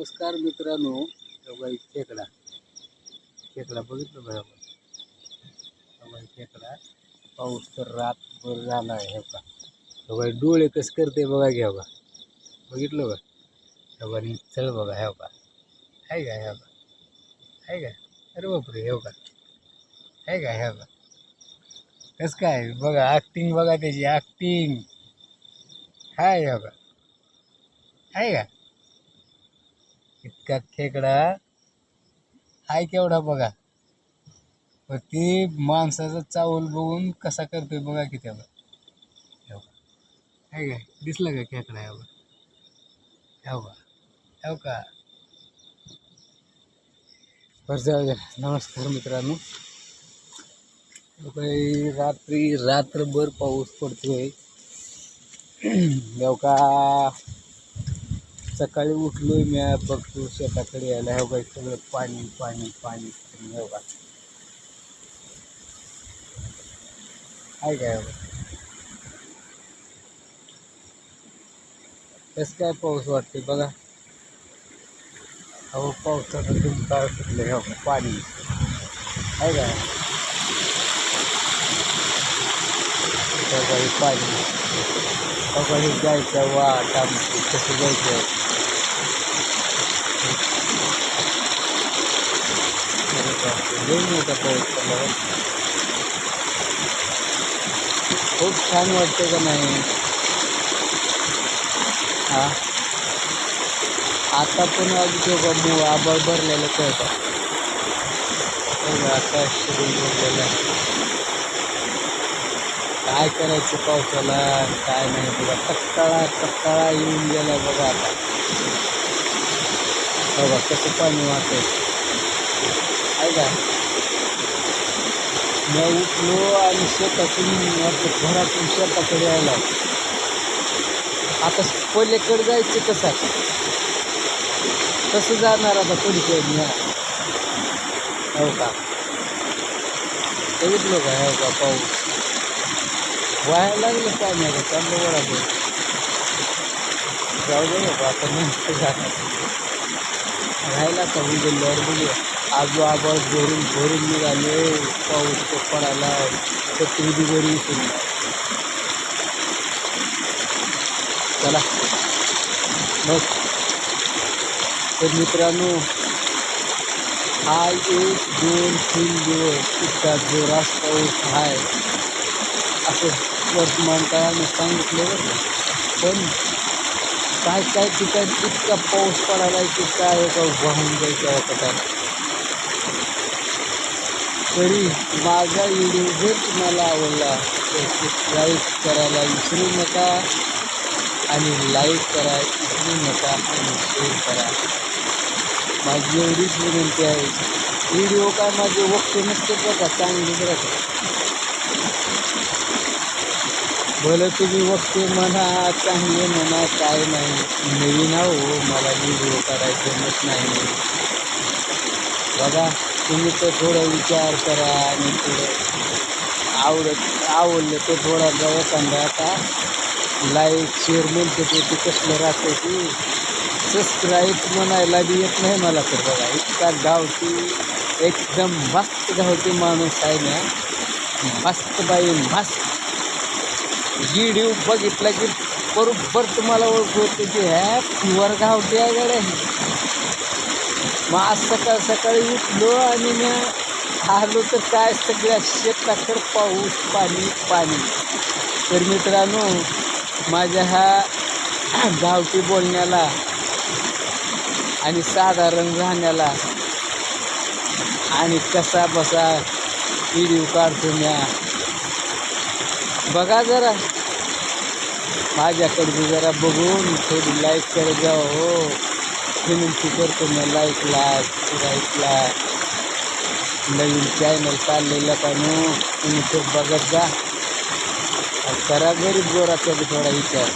नमस्कार मित्रांनो. बाई खेकडा. खेकडा बघितलं बघा आपण खेकडा. पाऊस तर रातभर झाला आहे हे का बघा डोळे कसं करते बघा घ्या बघा. बघितलं बघा हे बघा चल बघा हे का आहे का ह्या का आहे का? अरे बापरे हे का आहे का ह्या का कसं काय? बघा ॲक्टिंग बघा त्याची ॲक्टिंग हाय हे का आहे का? इतका खेकडा हाय केवढा बघा. पण ते माणसाचा चावल बघून कसा करतोय बघा की त्याला आहे काय? दिसला का खेकडा हे बघा. हे का बरं जाऊ द्या. नमस्कार मित्रांनो. काही रात्री रात्रभर पाऊस पडतोय. देव का? सकाळी उठलोय मी बघतो शेताकडे यायला. हे बघ सगळं पाणी पाणी पाणी पाणी हे बघा. आहे काय हो? कसं काय पाऊस वाटते बघा. अहो पावसाचं दुमकाळ सुटलं हे बघा पाणी. आहे काय? सकाळी पाणी. बघा हे जायचं वाट आमची कसं जायचं? दोन बापरे, मोठा खूप छान वाटते का नाही? हा. आता पण अगदी बघा मो आभाळ भरलेलं कळतं आकाश सगळं भरलेलं काय करायचं पावसाला? काय नाही बघा. तक्काळा तक्काळा येऊन गेला बघा आता. बघा कसं पाणी वाहतंय आहे मी उठलो आणि शेतातून घरातून शेताकडे यायला आता पलीकडे जायचं कसं कसं जाणार आता पलीकडे हो का? बघितलं का? हो का? पाऊस. व्हायला लागलं पाणी चांगलं वळा जाऊ दे आता नंतर जाणार. राहिला का उजळल्यावर बघूया. आजोआबा भरून भरून निघाले पाऊस तो पडायला छत्री बी बरी चला. बस तर मित्रांनो हा एक दोन तीन दिवस इतका जोरात पाऊस आहे. असं वर्तमानकाळाने सांगितलं बरं पण काय काय ठिकाणी इतका पाऊस पडायला की काय एका वाहून जायचं वाटत तरी माझा व्हिडिओ जर तुम्हाला आवडला तर सबस्क्राईब करायला विसरू नका आणि लाईक करा विसरू नका आणि शेअर करा. माझी एवढीच विनंती आहे. व्हिडिओ काय माझे वक्ते नसते बघा चांगले राहतात भलं तुम्ही वक्ते म्हणा चांगले म्हणा काय नाही नवीन आहो मला व्हिडिओ करायचं नाही. बघा. तुम्ही तर थोडं विचार करा आणि थोडं आवडत आवडलं तर थोडा जवळ सांगा आता. लाईक शेअर म्हणते ते ते कसलं राहतं की सबस्क्राईब म्हणायला बी येत नाही मला तर बघा. इतका गावती एकदम मस्त गावती माणूस आहे ना. मस्त बाई मस्त. व्हिडिओ बघितला की बरोबर तुम्हाला ओळख होते की ह्या प्युअर गावठी आहे गड्या. मग आज सकाळ सकाळी उठलो आणि मी आलो तर काय सगळ्या शेताकडं पाऊस पाणी पाणी. तर मित्रांनो माझ्या ह्या गावठी बोलण्याला आणि साधारण राहण्याला आणि कसा बसा व्हिडिओ काढतो म्या बघा जरा. माझ्याकडून जरा बघून थोडी लाईक करत जाओ हो. विनंती करतो मी लाईकला लाईकला नवीन चॅनल चाललेलं का नो? तुम्ही ते बघत जा. करा गरीब गोराचा बी थोडा विचार.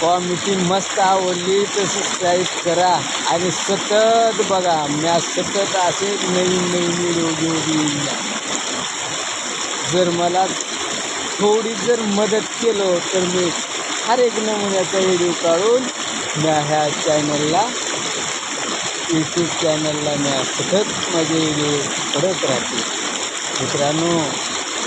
कॉमेडी मस्त आवडली तर सबस्क्राईब करा आणि सतत बघा. मी सतत असे नवीन नवीन व्हिडिओ घेऊ देईन जर मला थोडी जर मदत केलं तर मी हर एक नमुन्याचा व्हिडिओ काढून मी ह्या चॅनलला यूट्यूब चॅनलला मी सतत माझे व्हिडिओ पडत राहते. मित्रांनो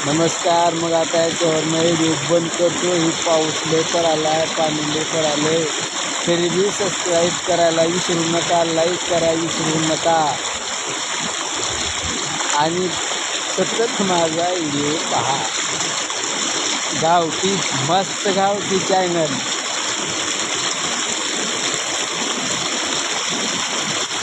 नमस्कार. मग आता याच्यावर मी व्हिडिओ बंद करतो. ही पाऊस लेपर आला आहे पाणी लेकर आलं आहे तरी बी सबस्क्राईब करायला विसरू नका लाईक करा विसरू नका. आणि सतत माझा व्हिडिओ पहा. गावठी मस्त गावठी चॅनल